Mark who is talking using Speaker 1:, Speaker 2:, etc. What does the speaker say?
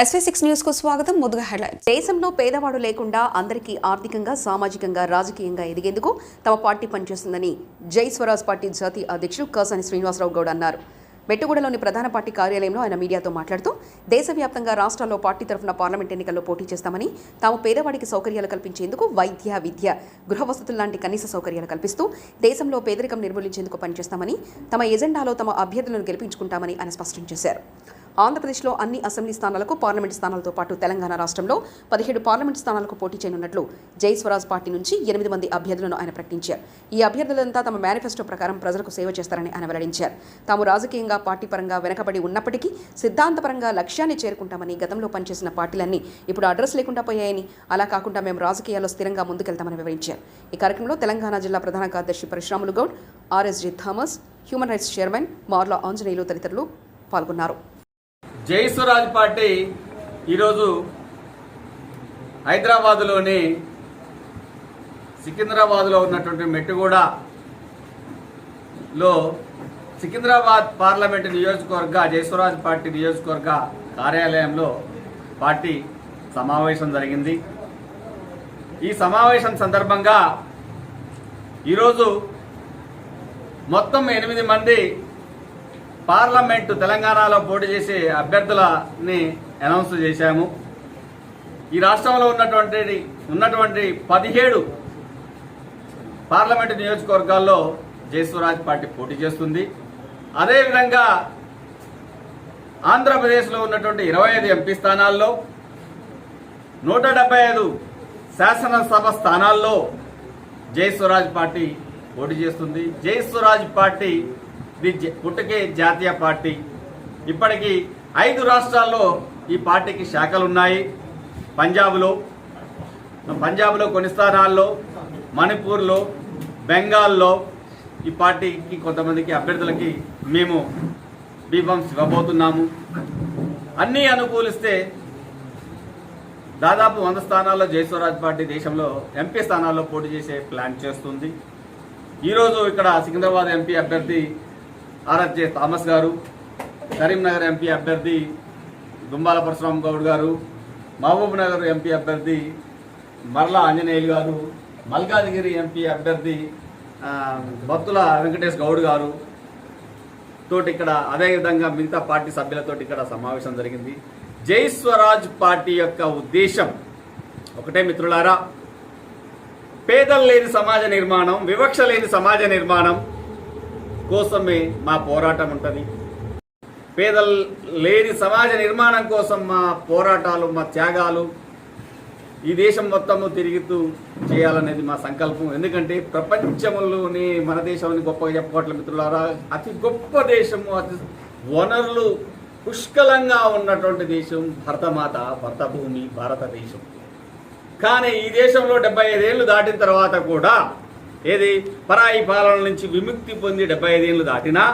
Speaker 1: SV six న్యూస్కు స్వాగతం. ముందుగా హెడ్లైన్స్ దేశంలో పేదవాడు లేకుండా అందరికీ ఆర్థికంగా సామాజికంగా రాజకీయంగా ఎదిగేందుకు తమ పార్టీ పనిచేస్తుందని జై స్వరాజ్ పార్టీ జాతీయ అధ్యక్షుడు కసాని శ్రీనివాసరావు గౌడ్ అన్నారు. మెట్టుగూడలోని ప్రధాన పార్టీ కార్యాలయంలో ఆయన మీడియాతో మాట్లాడుతూ దేశవ్యాప్తంగా రాష్ట్రాల్లో పార్టీ తరఫున పార్లమెంట్ ఎన్నికల్లో పోటీ చేస్తామని తాము పేదవాడికి సౌకర్యాలు కల్పించేందుకు వైద్య విద్య గృహవసతులు లాంటి కనీస సౌకర్యాలు కల్పిస్తూ దేశంలో పేదరికం నిర్మూలించేందుకు పనిచేస్తామని తమ ఎజెండాలో తమ అభ్యర్థులను గెలిపించుకుంటామని ఆయన స్పష్టం చేశారు. ఆంధ్రప్రదేశ్లో అన్ని అసెంబ్లీ స్థానాలకు పార్లమెంట్ స్థానాలతో పాటు తెలంగాణ రాష్ట్రంలో పదిహేడు పార్లమెంట్ స్థానాలకు పోటీ చేయనున్నట్లు జై స్వరాజ్ పార్టీ నుంచి ఎనిమిది మంది అభ్యర్థులను ఆయన ప్రకటించారు. ఈ అభ్యర్థులంతా తమ మేనిఫెస్టో ప్రకారం ప్రజలకు సేవ చేస్తారని ఆయన వెల్లడించారు. తాము రాజకీయంగా పార్టీ పరంగా వెనకబడి ఉన్నప్పటికీ సిద్ధాంతపరంగా లక్ష్యాన్ని చేరుకుంటామని గతంలో పనిచేసిన పార్టీలన్నీ ఇప్పుడు అడ్రస్ లేకుండా పోయాయని అలా కాకుండా మేము రాజకీయాల్లో స్థిరంగా ముందుకెళ్తామని వివరించారు. ఈ కార్యక్రమంలో తెలంగాణ జిల్లా ప్రధాన కార్యదర్శి Parasuramulu Goud R S G Thomas human rights chairman Marla Anjaneyulu తదితరులు పాల్గొన్నారు.
Speaker 2: జైసురాజ్ పార్టీ ఈరోజు హైదరాబాదులోని సికింద్రాబాద్లో ఉన్నటువంటి మెట్టుగూడలో సికింద్రాబాద్ పార్లమెంటు నియోజకవర్గ జయస్వరాజ్ పార్టీ నియోజకవర్గ కార్యాలయంలో పార్టీ సమావేశం జరిగింది. ఈ సమావేశం సందర్భంగా ఈరోజు మొత్తం ఎనిమిది మంది పార్లమెంటు తెలంగాణలో పోటీ చేసే అభ్యర్థులని అనౌన్స్ చేశాము. ఈ రాష్ట్రంలో ఉన్నటువంటి ఉన్నటువంటి పదిహేడు పార్లమెంటు నియోజకవర్గాల్లో జయస్వరాజ్ పార్టీ పోటీ చేస్తుంది. అదేవిధంగా ఆంధ్రప్రదేశ్లో ఉన్నటువంటి ఇరవై ఐదు ఎంపీ స్థానాల్లో నూట డెబ్బై ఐదు శాసనసభ స్థానాల్లో జై స్వరాజ్ పార్టీ పోటీ చేస్తుంది. జై స్వరాజ్ పార్టీ ఇది పుట్టకే జాతీయ పార్టీ. ఇప్పటికీ ఐదు రాష్ట్రాల్లో ఈ పార్టీకి శాఖలు ఉన్నాయి పంజాబ్లో పంజాబ్లో కొన్ని స్థానాల్లో మణిపూర్లో బెంగాల్లో ఈ పార్టీకి కొంతమందికి అభ్యర్థులకి మేము బీఫామ్స్ ఇవ్వబోతున్నాము. అన్నీ అనుకూలిస్తే దాదాపు వంద స్థానాల్లో జయస్వరాజ్ పార్టీ దేశంలో ఎంపీ స్థానాల్లో పోటీ చేసే ప్లాన్ చేస్తుంది. ఈరోజు ఇక్కడ సికింద్రాబాద్ ఎంపీ అభ్యర్థి ఆర్ఎఫ్జే థామస్ గారు కరీంనగర్ ఎంపీ అభ్యర్థి దుంబాల పరశురామ గౌడ్ గారు మహబూబ్ నగర్ ఎంపీ అభ్యర్థి మరలా ఆంజనేయులు గారు మల్కాజ్గిరి ఎంపీ అభ్యర్థి భక్తుల వెంకటేష్ గౌడ్ గారు తోటి ఇక్కడ అదేవిధంగా మిగతా పార్టీ సభ్యులతోటి ఇక్కడ సమావేశం జరిగింది. జై స్వరాజ్ పార్టీ యొక్క ఉద్దేశం ఒకటే మిత్రులారా పేదలు లేని సమాజ నిర్మాణం వివక్ష లేని సమాజ నిర్మాణం కోసమే మా పోరాటం ఉంటుంది. పేదలు లేని సమాజ నిర్మాణం కోసం మా పోరాటాలు మా త్యాగాలు ఈ దేశం మొత్తము తిరుగుతూ చేయాలనేది మా సంకల్పం. ఎందుకంటే ప్రపంచంలోనే మన దేశాన్ని గొప్పగా చెప్పుకోవట్లేదు మిత్రులారా అతి గొప్ప దేశము అతి వనరులు పుష్కలంగా ఉన్నటువంటి దేశం భరతమాత భరతభూమి భారతదేశం. కానీ ఈ దేశంలో డెబ్బై ఐదేళ్ళు దాటిన తర్వాత కూడా ఏది? పరాయి పాలన నుంచి విముక్తి పొంది డెబ్బై ఐదేళ్ళు దాటినా